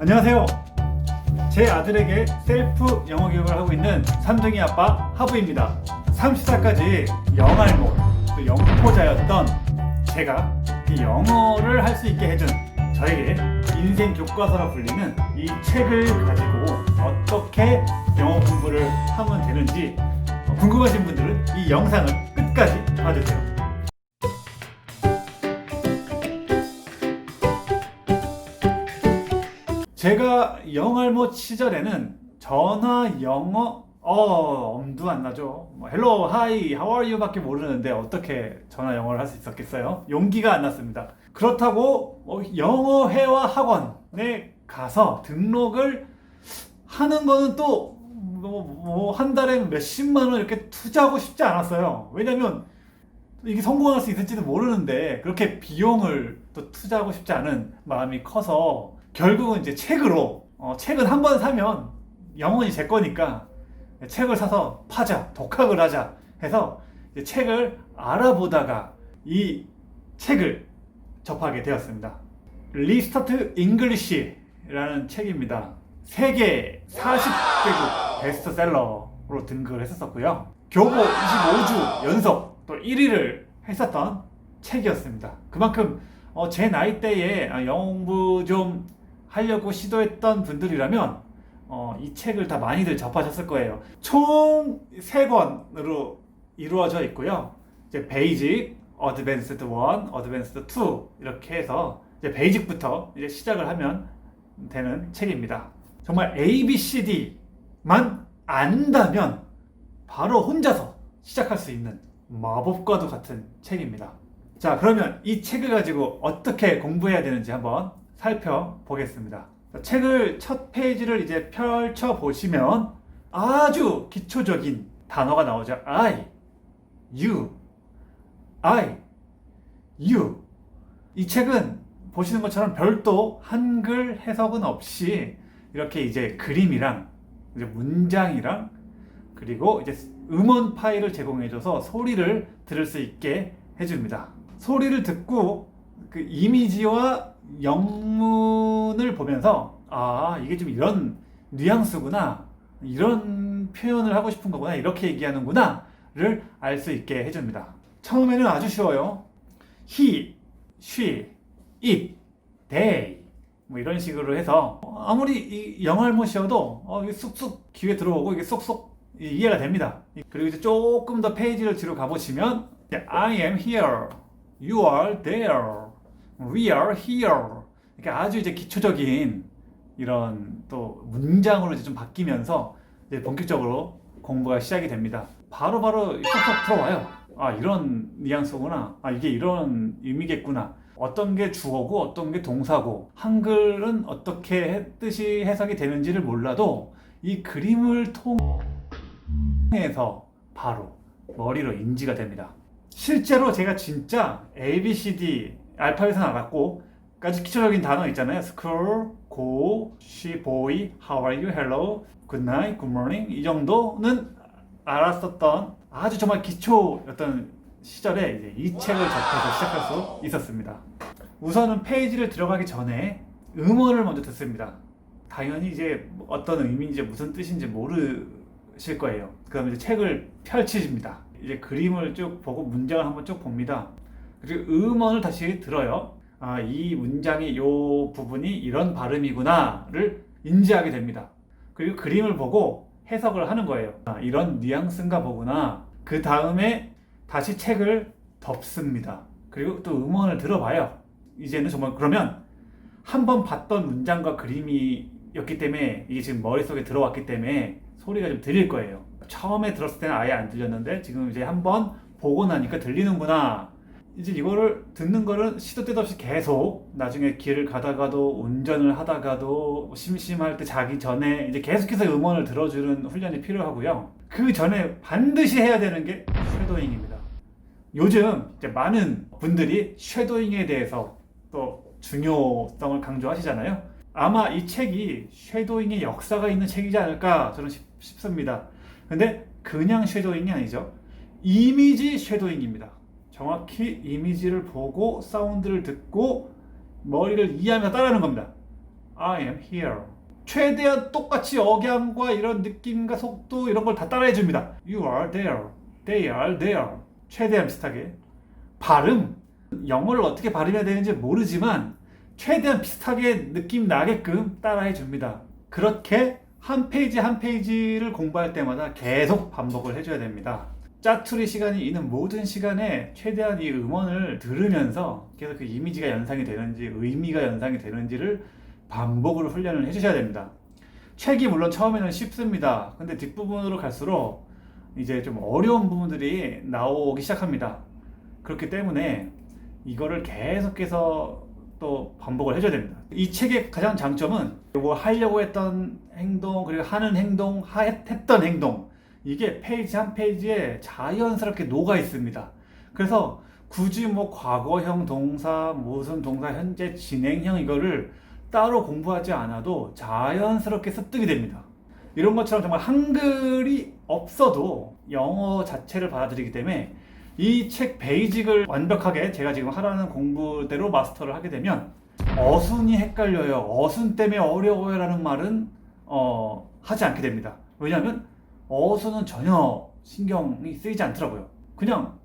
안녕하세요. 제 아들에게 셀프 영어 교육을 하고 있는 삼둥이 아빠 하부입니다. 30살까지 영알모, 또 영포자였던 제가 이 영어를 할 수 있게 해준 저에게 인생 교과서라 불리는 이 책을 가지고 어떻게 영어 공부를 하면 되는지 궁금하신 분들은 이 영상을 끝까지 봐주세요. 제가 영알못 시절에는 전화 영어 어 엄두 안 나죠. 뭐 헬로 하이 하우 아 유밖에 모르는데 어떻게 전화 영어를 할 수 있었겠어요? 용기가 안 났습니다. 그렇다고 뭐 영어 회화 학원에 가서 등록을 하는 거는 또뭐한 달에 몇십만 원 이렇게 투자하고 싶지 않았어요. 왜냐면 이게 성공할 수 있을지도 모르는데 그렇게 비용을 또 투자하고 싶지 않은 마음이 커서 결국은 이제 책으로 어, 책은 한 번 사면 영원히 제 거니까 책을 사서 파자 독학을 하자 해서 책을 알아보다가 이 책을 접하게 되었습니다. 리스타트 잉글리시라는 책입니다. 세계 40개국 베스트셀러로 등극을 했었고요. 교보 25주 연속 또 1위를 했었던 책이었습니다. 그만큼 어, 제 나이대에 아, 영어 공부 좀 하려고 시도했던 분들이라면 어, 이 책을 다 많이들 접하셨을 거예요. 총 3권으로 이루어져 있고요. 이제 베이직, 어드밴스드 1, 어드밴스드 2 이렇게 해서 이제 베이직부터 이제 시작을 하면 되는 책입니다. 정말 A, B, C, D만 안다면 바로 혼자서 시작할 수 있는 마법과도 같은 책입니다. 자, 그러면 이 책을 가지고 어떻게 공부해야 되는지 한번 살펴보겠습니다. 자, 책을 첫 페이지를 이제 펼쳐 보시면 아주 기초적인 단어가 나오죠. I, you, I, you. 이 책은 보시는 것처럼 별도 한글 해석은 없이 이렇게 이제 그림이랑 이제 문장이랑 그리고 이제 음원 파일을 제공해줘서 소리를 들을 수 있게 해줍니다. 소리를 듣고 그 이미지와 영문을 보면서 아 이게 좀 이런 뉘앙스구나 이런 표현을 하고 싶은 거구나 이렇게 얘기하는구나를 알 수 있게 해줍니다. 처음에는 아주 쉬워요. he, she, it, they 뭐 이런 식으로 해서 아무리 쉬어도 어, 쑥쑥 귀에 들어오고 이게 쏙쏙 이해가 됩니다. 그리고 이제 조금 더 페이지를 뒤로 가보시면 I am here, you are there, we are here 이렇게 아주 이제 기초적인 이런 또 문장으로 이제 좀 바뀌면서 이제 본격적으로 공부가 시작이 됩니다. 바로 바로 쏙쏙 들어와요. 아 이런 뉘앙스구나. 아 이게 이런 의미겠구나. 어떤 게 주어고 어떤 게 동사고 한글은 어떻게 뜻이 해석이 되는지를 몰라도 이 그림을 통해서 바로 머리로 인지가 됩니다. 실제로 제가 진짜 A, B, C, D 알파벳은 알았고 까지 기초적인 단어 있잖아요. school, go, she, boy, how are 이 정도는 알았었던 아주 정말 기초였던 시절에 이제 이 책을 접해서 시작할 수 있었습니다. 우선은 페이지를 들어가기 전에 음원을 먼저 듣습니다. 당연히 이제 어떤 의미인지 무슨 뜻인지 모르실 거예요. 그다음 이제 책을 펼치십니다. 이제 그림을 쭉 보고 문장을 한번 쭉 봅니다. 그리고 음원을 다시 들어요. 아, 이 문장의 요 부분이 이런 발음이구나를 인지하게 됩니다. 그리고 그림을 보고 해석을 하는 거예요. 아, 이런 뉘앙스인가 보구나. 그 다음에 다시 책을 덮습니다. 그리고 또 음원을 들어봐요. 이제는 정말 그러면 한 번 봤던 문장과 그림이었기 때문에 이게 지금 머릿속에 들어왔기 때문에 소리가 좀 들릴 거예요. 처음에 들었을 때는 아예 안 들렸는데 지금 이제 한 번 보고 나니까 들리는구나. 이제 이거를 듣는 거를 시도 때도 없이 계속 나중에 길을 가다가도 운전을 하다가도 심심할 때 자기 전에 이제 계속해서 음원을 들어주는 훈련이 필요하고요. 그 전에 반드시 해야 되는 게 쉐도잉입니다. 요즘 이제 많은 분들이 쉐도잉에 대해서 또 중요성을 강조하시잖아요. 아마 이 책이 쉐도잉의 역사가 있는 책이지 않을까 저는 싶, 싶습니다. 근데 그냥 쉐도잉이 아니죠. 이미지 쉐도잉입니다. 정확히 이미지를 보고 사운드를 듣고 머리를 이해하면서 따라하는 겁니다. I am here. 최대한 똑같이 억양과 이런 느낌과 속도 이런 걸 다 따라해 줍니다. You are there. They are there. 최대한 비슷하게. 발음. 영어를 어떻게 발음해야 되는지 모르지만 최대한 비슷하게 느낌 나게끔 따라해 줍니다. 그렇게 한 페이지 한 페이지를 공부할 때마다 계속 반복을 해줘야 됩니다. 짜투리 시간이 있는 모든 시간에 최대한 이 음원을 들으면서 계속 그 이미지가 연상이 되는지 의미가 연상이 되는지를 반복으로 훈련을 해주셔야 됩니다. 책이 물론 처음에는 쉽습니다. 근데 뒷부분으로 갈수록 이제 좀 어려운 부분들이 나오기 시작합니다. 그렇기 때문에 이거를 계속해서 또 반복을 해줘야 됩니다. 이 책의 가장 장점은 이거 하려고 했던 행동 그리고 하는 행동, 하, 했던 행동 이게 페이지 한 페이지에 자연스럽게 녹아 있습니다. 그래서 굳이 뭐 과거형 동사, 무슨 동사, 현재 진행형 이거를 따로 공부하지 않아도 자연스럽게 습득이 됩니다. 이런 것처럼 정말 한글이 없어도 영어 자체를 받아들이기 때문에 이 책 베이직을 완벽하게 제가 지금 하라는 공부대로 마스터를 하게 되면 어순이 헷갈려요. 어순 때문에 어려워요라는 말은 어, 하지 않게 됩니다. 왜냐하면 어순은 전혀 신경이 쓰이지 않더라고요. 그냥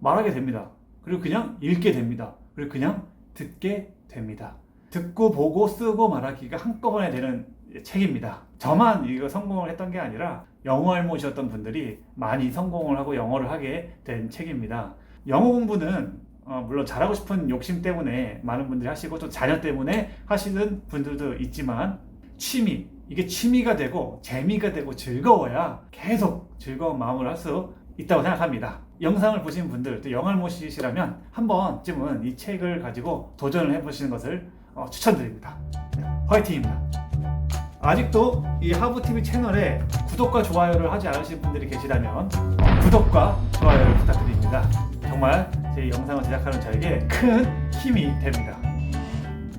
말하게 됩니다. 그리고 그냥 읽게 됩니다. 그리고 그냥 듣게 됩니다. 듣고 보고 쓰고 말하기가 한꺼번에 되는 책입니다. 저만 이거 성공을 했던 게 아니라 영어 할못이었던 분들이 많이 성공을 하고 영어를 하게 된 책입니다. 영어 공부는 어, 물론 잘하고 싶은 욕심 때문에 많은 분들이 하시고 또 자녀 때문에 하시는 분들도 있지만 취미 이게 취미가 되고 재미가 되고 즐거워야 계속 즐거운 마음을 할 수 있다고 생각합니다. 영상을 보신 분들 또 영알못이시라면 한 번쯤은 이 책을 가지고 도전을 해보시는 것을 어, 추천드립니다. 네, 화이팅입니다. 아직도 이 하부TV 채널에 구독과 좋아요를 하지 않으신 분들이 계시다면 어, 구독과 좋아요를 부탁드립니다. 정말 제 영상을 제작하는 저에게 큰 힘이 됩니다.